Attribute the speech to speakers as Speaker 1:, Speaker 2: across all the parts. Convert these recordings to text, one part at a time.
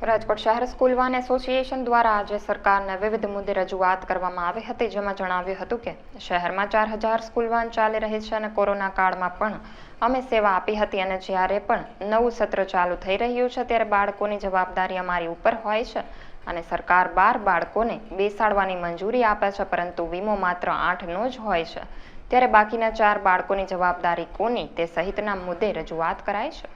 Speaker 1: રાજકોટ શહેર school van association દ્વારા આજે સરકારને વિવિધ મુદ્દે રજૂઆત કરવામાં આવી હતી, જેમાં જણાવ્યું હતું કે શહેરમાં ચાર હજાર સ્કૂલ વાન ચાલી રહી છે અને કોરોના કાળમાં પણ અમે સેવા આપી હતી અને જ્યારે પણ નવું સત્ર ચાલુ થઈ રહ્યું છે, ત્યારે બાળકોની જવાબદારી અમારી ઉપર હોય છે અને સરકાર બાર બાળકોને બેસાડવાની મંજૂરી આપે છે, પરંતુ વીમો માત્ર આઠનો જ હોય છે. ત્યારે બાકીના ચાર બાળકોની જવાબદારી કોની તે સહિતના મુદ્દે રજૂઆત કરાય છે.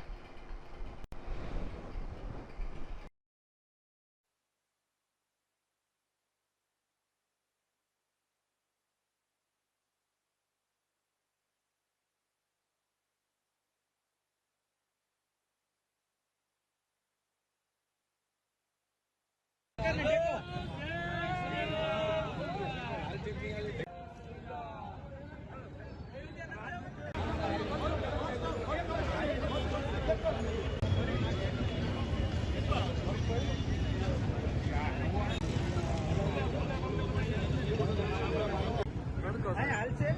Speaker 2: હાલ છે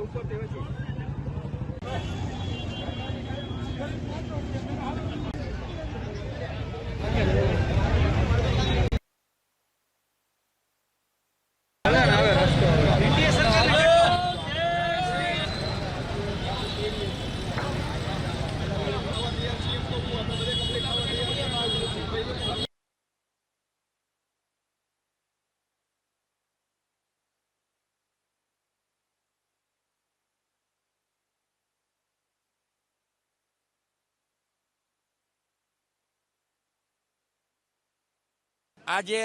Speaker 2: ઉપર દેવા છે આજે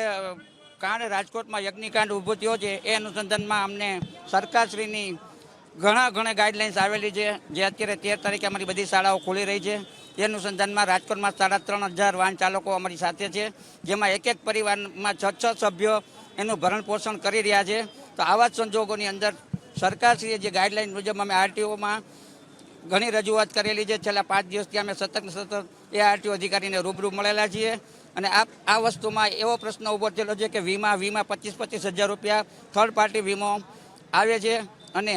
Speaker 2: કાંડ, રાજકોટમાં યજ્ઞિકાંડ ઊભો થયો છે, એ અનુસંધાનમાં અમને સરકારશ્રીની ઘણા ઘણા ગાઈડલાઇન્સ આવેલી છે, જે અત્યારે તેર તારીખે અમારી બધી શાળાઓ ખોલી રહી છે. એ અનુસંધાનમાં રાજકોટમાં સાડા ત્રણ હજાર વાહન ચાલકો અમારી સાથે છે, જેમાં એક એક પરિવારમાં છ છ સભ્યો એનું ભરણ પોષણ કરી રહ્યા છે. તો આવા જ સંજોગોની અંદર સરકારશ્રીએ જે ગાઈડલાઇન મુજબ અમે આરટીઓમાં ઘણી રજૂઆત કરેલી છે. છેલ્લા પાંચ દિવસથી અમે સતત સતત એ આરટીઓ અધિકારીને રૂબરૂ મળેલા છીએ. અને આ આ વસ્તુમાં એવો પ્રશ્ન ઊભો થયેલો છે કે વીમા વીમા પચીસ પચીસ હજાર રૂપિયા થર્ડ પાર્ટી વીમો આવે છે અને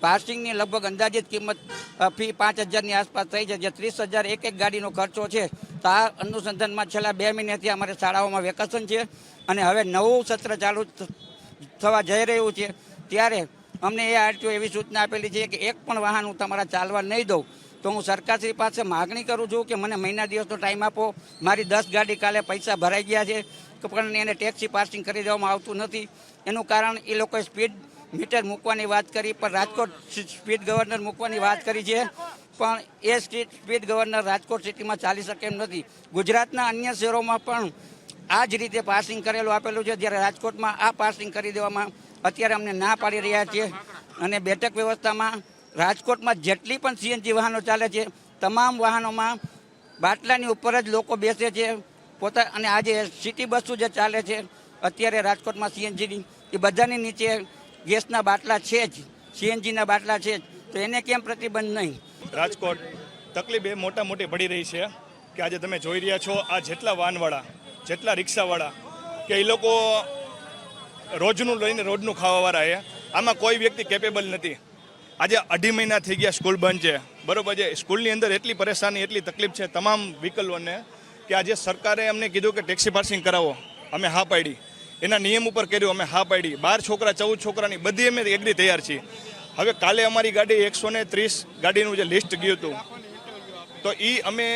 Speaker 2: પાર્સિંગની લગભગ અંદાજિત કિંમત ફી પાંચ હજારની આસપાસ થઈ છે. જે ત્રીસ હજાર એક એક ગાડીનો ખર્ચો છે. તો આ અનુસંધાનમાં છેલ્લા બે મહિનાથી અમારે શાળાઓમાં વેકેશન છે. અને હવે નવું સત્ર ચાલુ થવા જઈ રહ્યું છે. ત્યારે અમને એ આરટીઓ એવી સૂચના આપેલી છે કે એક પણ વાહન હું તમારા ચાલવા નહીં દઉં, તો હું સરકારશ્રી પાસે માગણી કરું છું કે મને મહિના દિવસનો ટાઈમ આપો. મારી દસ ગાડી કાલે પૈસા ભરાઈ ગયા છે પણ એને ટેક્સી પાસિંગ કરી દેવામાં આવતું નથી. એનું કારણ એ લોકોએ સ્પીડ મીટર મૂકવાની વાત કરી, પણ રાજકોટ સ્પીડ ગવર્નર મૂકવાની વાત કરી છે. પણ એ સ્પીડ ગવર્નર રાજકોટ સિટીમાં ચાલી શકે એમ નથી. ગુજરાતના અન્ય શહેરોમાં પણ આ જ રીતે પાસિંગ કરેલું આપેલું છે. જ્યારે રાજકોટમાં આ પાસિંગ કરી દેવામાં અત્યારે અમને ના પાડી રહ્યા છે. અને બેઠક વ્યવસ્થામાં રાજકોટમાં જેટલી પણ સીએનજી વાહનો ચાલે છે, તમામ વાહનોમાં બાટલાની ઉપર જ લોકો બેસે છે. પોતા અને આજે સિટી બસો જે ચાલે છે, અત્યારે રાજકોટમાં સીએનજીની, એ બધાની નીચે ગેસના બાટલા છે જ, સીએનજીના બાટલા છે જ. તો એને કેમ પ્રતિબંધ નહીં?
Speaker 3: રાજકોટ તકલીફ એ મોટા મોટી પડી રહી છે કે આજે તમે જોઈ રહ્યા છો, આ જેટલા વાહનવાળા જેટલા રિક્ષાવાળા, કે એ લોકો રોજનું લઈને રોજનું ખાવાવાળા છે. આમાં કોઈ વ્યક્તિ કેપેબલ નથી. આજે અઢી મહિના થઈ ગયા સ્કૂલ બંધ છે. બરોબર છે? સ્કૂલની અંદર એટલી પરેશાની, એટલી તકલીફ છે તમામ વિકલ્પોને કે આજે સરકારે અમને કીધું કે ટેક્સી પાર્સિંગ કરાવો. અમે હા પાડી. એના નિયમ ઉપર કર્યું, અમે હા પાડી. બાર છોકરા, ચૌદ છોકરાની બધી અમે એગ્રી તૈયાર છીએ. હવે કાલે અમારી ગાડી એકસો ને ત્રીસ ગાડીનું જે લિસ્ટ ગયું હતું, તો એ અમે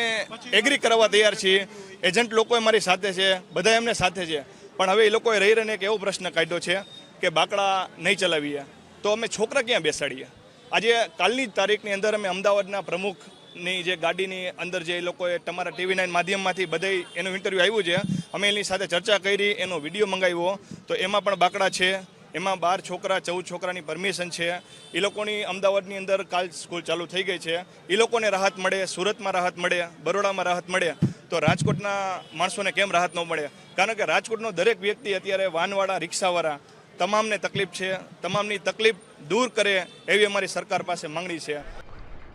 Speaker 3: એગ્રી કરાવવા તૈયાર છીએ. એજન્ટ લોકો મારી સાથે છે બધા એમને સાથે છે. પણ હવે એ લોકોએ રહી રહીને એક એવો પ્રશ્ન કાઢ્યો છે કે બાકડા નહીં ચલાવીએ. તો અમે છોકરા ક્યાં બેસાડીએ? આજે કાલની જ તારીખની અંદર અમે અમદાવાદના પ્રમુખની જે ગાડીની અંદર જે એ લોકોએ તમારા ટીવી નાઇન માધ્યમમાંથી બધે એનું ઇન્ટરવ્યૂ આવ્યું છે, અમે એની સાથે ચર્ચા કરી, એનો વીડિયો મંગાવ્યો. તો એમાં પણ બાકડા છે, એમાં બાર છોકરા, ચૌદ છોકરાની પરમિશન છે. એ લોકોની અમદાવાદની અંદર કાલ સ્કૂલ ચાલુ થઈ ગઈ છે. એ લોકોને રાહત મળે, સુરતમાં રાહત મળે, બરોડામાં રાહત મળે. તો રાજકોટના માણસોને કેમ રાહત ન મળે? કારણ કે રાજકોટનો દરેક વ્યક્તિ અત્યારે વાનવાળા રિક્ષાવાળા, તમામને તકલીફ છે, તમામની તકલીફ દૂર કરે એવી અમારી સરકાર પાસે માંગણી છે.